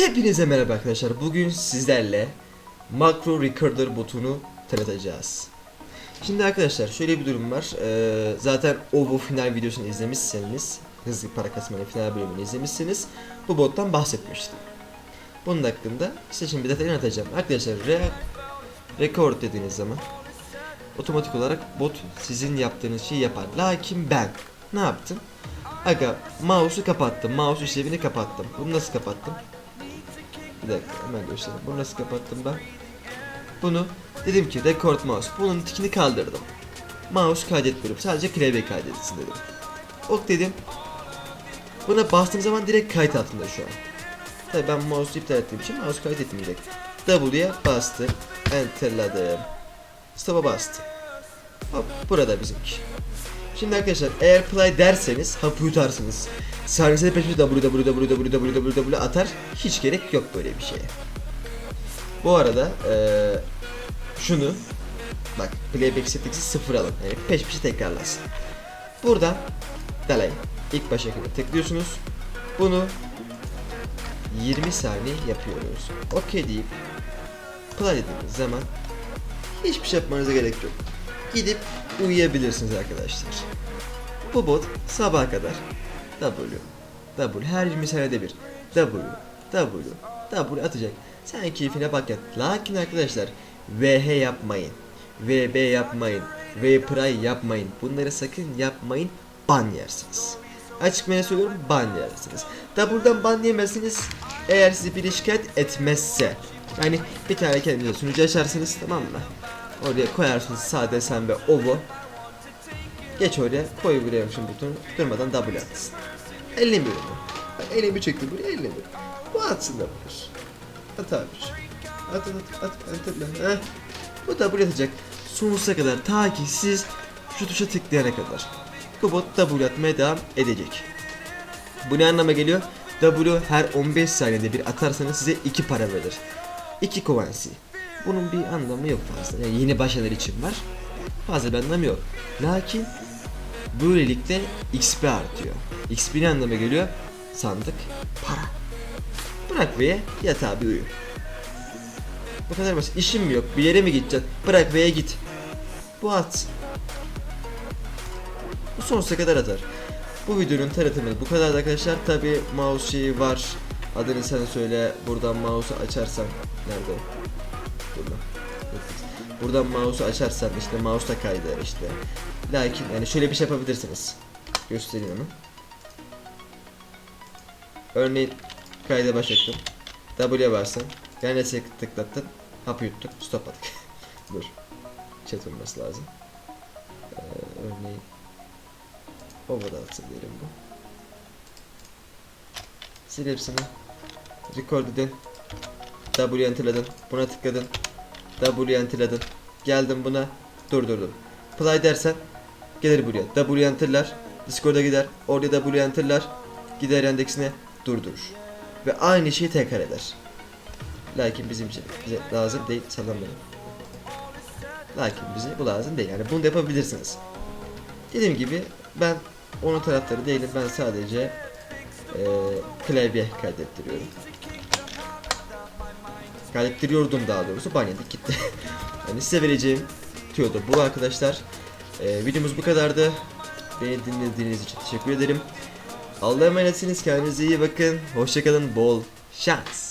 Hepinize merhaba arkadaşlar. Bugün sizlerle Macro Recorder botunu tanıtacağız. Şimdi arkadaşlar şöyle bir durum var. Ee, zaten OVO final videosunu izlemişseniz, hızlı para kasmanın final bölümünü izlemişsiniz. Bu bottan bahsetmiştim. Bunun hakkında size şimdi detayını anlatacağım. Arkadaşlar re record dediğiniz zaman otomatik olarak bot sizin yaptığınız şeyi yapar. Lakin ben ne yaptım? Aga mouse'u kapattım. Mouse işlevini kapattım. Bunu nasıl kapattım? Dakika hemen göstereyim. Bunu nasıl kapattım ben? Bunu dedim ki record mouse. Bunun tikini kaldırdım. Mouse kaydetmiyorum. Sadece klavye kaydetsin dedim. Ok dedim. Buna bastığım zaman direkt kayıt altında şu an. Tabii ben mouse'u iptal ettiğim için mouse kaydetmeyecek. W'ye bastım. Enterladım. Stop'a bastım. Hop burada bizimki. Şimdi arkadaşlar eğer play derseniz hapı yutarsınız. Saniyesinde peşine www atar. Hiç gerek yok böyle bir şeye. Bu arada eee, şunu bak playback settings sıfır alın. Yani peş peşe tekrarlasın. Buradan delay ilk başa kadar tıklıyorsunuz. Bunu 20 saniye yapıyoruz. Okey deyip play dediğiniz zaman hiçbir şey yapmanıza gerek yok. Gidip uyuyabilirsiniz arkadaşlar. Bu bot sabaha kadar W, W her 20 saniyede bir W, W, W atacak. Sen keyfine bak ya. Lakin arkadaşlar VH yapmayın. VB yapmayın. VPry yapmayın. Bunları sakın yapmayın. Ban yersiniz. Açık menü söylüyorum ban yersiniz. W'dan ban yemezsiniz eğer sizi biri şikayet etmezse. Yani bir tane kendinize sunucu açarsınız tamam mı? Oraya koyarsınız sade sen ve ovo. Geç oraya koy buraya şimdi butonu durmadan W atsın. 50 mi Bak 50 mi çektim buraya 50 mi? Bu atsın da bulur. At abi. At at at at at Heh. Bu W atacak. Sonsuza kadar ta ki siz şu tuşa tıklayana kadar. Bu bot W atmaya devam edecek. Bu ne anlama geliyor? W her 15 saniyede bir atarsanız size 2 para verir. 2 kovansi. Bunun bir anlamı yok fazla. Yani yeni başlayanlar için var. Fazla bir anlamı yok. Lakin böylelikle XP artıyor. XP ne anlama geliyor? Sandık, para. Bırak ve yat abi uyu. Bu kadar basit. İşim mi yok? Bir yere mi gideceksin? Bırak veya git. Bu at. Bu sonsuza kadar atar. Bu videonun tanıtımı bu kadar arkadaşlar. Tabi mouse şeyi var. Adını sen söyle. Buradan mouse'u açarsan. Nerede? Burada. Buradan mouse'u açarsan işte mouse da kaydır işte. Lakin yani şöyle bir şey yapabilirsiniz. Göstereyim onu. Örneğin kayda başlattım. W'ye basın. Yani tık tıklattın. Hapı yuttuk. Stop attık. Dur. Chat olması lazım. Ee, örneğin atsın diyelim bu. Sil hepsini. Record edin. W enterladın. Buna tıkladın. W enterladın. Geldim buna. Dur dur dur. Play dersen gelir buraya. W enterlar. Discord'a gider. Orada W enterlar. Gider endeksine durdurur. Ve aynı şeyi tekrar eder. Lakin bizim için bize lazım değil. Sallamayın. Lakin bize bu lazım değil. Yani bunu da yapabilirsiniz. Dediğim gibi ben onun taraftarı değilim. Ben sadece eee klavye kaydettiriyorum. Kaydettiriyordum daha doğrusu. Banyedik gitti. yani size vereceğim tüyo da bu arkadaşlar. Eee, videomuz bu kadardı. Beni dinlediğiniz için teşekkür ederim. Allah'a emanetsiniz. Kendinize iyi bakın. Hoşçakalın. Bol şans.